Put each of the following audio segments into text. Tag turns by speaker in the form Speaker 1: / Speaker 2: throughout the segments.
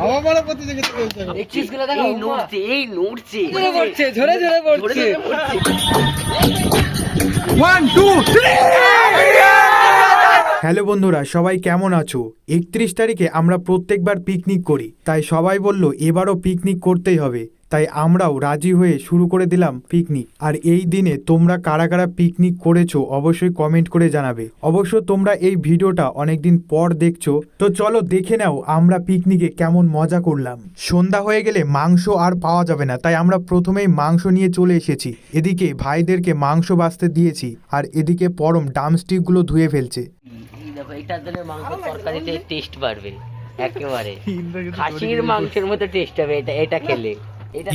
Speaker 1: হাওয়া মারা প্রতিযোগিতা চলছে
Speaker 2: দেখছিসগুলো দেখো এই নড়ছে এই নড়ছে।
Speaker 3: ঝরে পড়ছে ঝরে ঝরে পড়ছে।
Speaker 4: হ্যালো বন্ধুরা সবাই কেমন আছো? একত্রিশ তারিখে আমরা প্রত্যেকবার পিকনিক করি তাই সবাই বলল এবারও পিকনিক করতেই হবে। তাই আমরাও রাজি হয়ে শুরু করে দিলাম পিকনিক আর এই দিনে তোমরা কারা কারা পিকনিক করেছ অবশ্যই কমেন্ট করে জানাবে। অবশ্য তোমরা এই ভিডিওটা অনেকদিন পর দেখছ তো চলো দেখে নাও আমরা পিকনিকে কেমন মজা করলাম। সন্ধ্যা হয়ে গেলে মাংস আর পাওয়া যাবে না তাই আমরা প্রথমেই মাংস নিয়ে চলে এসেছি। এদিকে ভাইদেরকে মাংস বাঁচতে দিয়েছি আর এদিকে পরম ডামস্টিকগুলো ধুয়ে ফেলছে।
Speaker 2: এটার জন্য মাংস তরকারিতে টেস্ট বাড়বে একেবারে। খাসির মাংসের মতো টেস্ট হবে এটা এটা খেলে।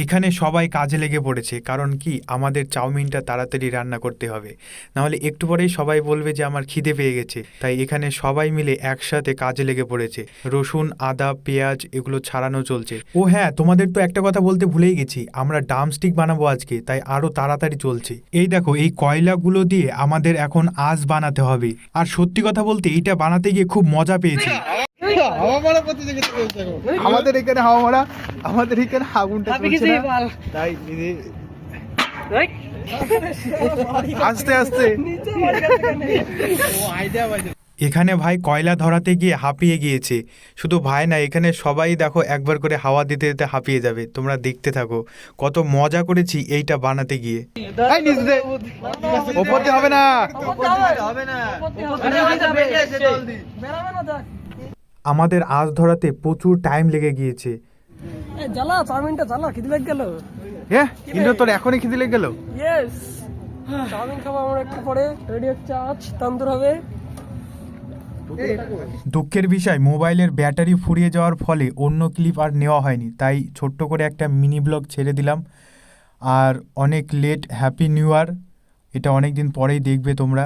Speaker 4: এখানে সবাই কাজে লেগে পড়েছে, কারণ কি? আমাদের চাউমিনটা তাড়াতাড়ি রান্না করতে হবে। নাহলে একটু পরেই সবাই বলবে যে, আমার খিদে পেয়ে গেছে। তাই এখানে সবাই মিলে একসাথে কাজে লেগে পড়েছে। রসুন, আদা, পেঁয়াজ এগুলো ছাড়ানো চলছে। ও হ্যাঁ তোমাদের তো একটা কথা বলতে ভুলেই গেছি। আমরা ডামস্টিক বানাবো আজকে, তাই আরও তাড়াতাড়ি চলছে। এই দেখো, এই কয়লাগুলো দিয়ে আমাদের এখন আজ বানাতে হবে। আর সত্যি কথা বলতে, এইটা বানাতে গিয়ে খুব মজা পেয়েছি।
Speaker 1: হাওয়া মারা প্রতিযোগিতা চলছে
Speaker 5: আমাদের এখানে হাওয়া মারা আমাদের এখানে আগুনটা চলছে না। তাই
Speaker 3: ওই,
Speaker 5: আস্তে আস্তে।
Speaker 4: এখানে ভাই কয়লা ধরাতে গিয়ে হাঁপিয়ে গিয়েছে। শুধু ভাই না এখানে সবাই দেখো একবার করে হাওয়া দিতে দিতে হাঁপিয়ে যাবে। তোমরা দেখতে থাকো। কত মজা করেছি এইটা বানাতে গিয়ে।
Speaker 5: এই নিচ দে ওপর দিয়ে হবে। না।
Speaker 3: বেরাবে না।
Speaker 4: আমাদের আঁচ ধরাতে প্রচুর টাইম লেগে গিয়েছে।
Speaker 3: জ্বালা চাউমিনটা জ্বালা খিদে লেগে গেল।
Speaker 5: হ্যাঁ কিন্তু তোর এখনই খিদে লেগে গেল?
Speaker 3: ইয়েস চাউমিন খাব আমরা একটু পরে। রেডি হচ্ছে আজ তন্দুর হবে।
Speaker 4: দুঃখের বিষয় মোবাইলের ব্যাটারি ফুরিয়ে যাওয়ার ফলে অন্য ক্লিপ আর নেওয়া হয়নি তাই ছোট্ট করে একটা মিনি ব্লগ ছেড়ে দিলাম। আর অনেক লেট হ্যাপি নিউ ইয়ার এটা অনেক দিন পরেই দেখবে তোমরা।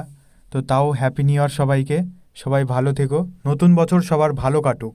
Speaker 4: তো তাও হ্যাপি নিউ ইয়ার সবাইকে। সবাই ভালো থেকো। নতুন বছর সবার ভালো কাটুক।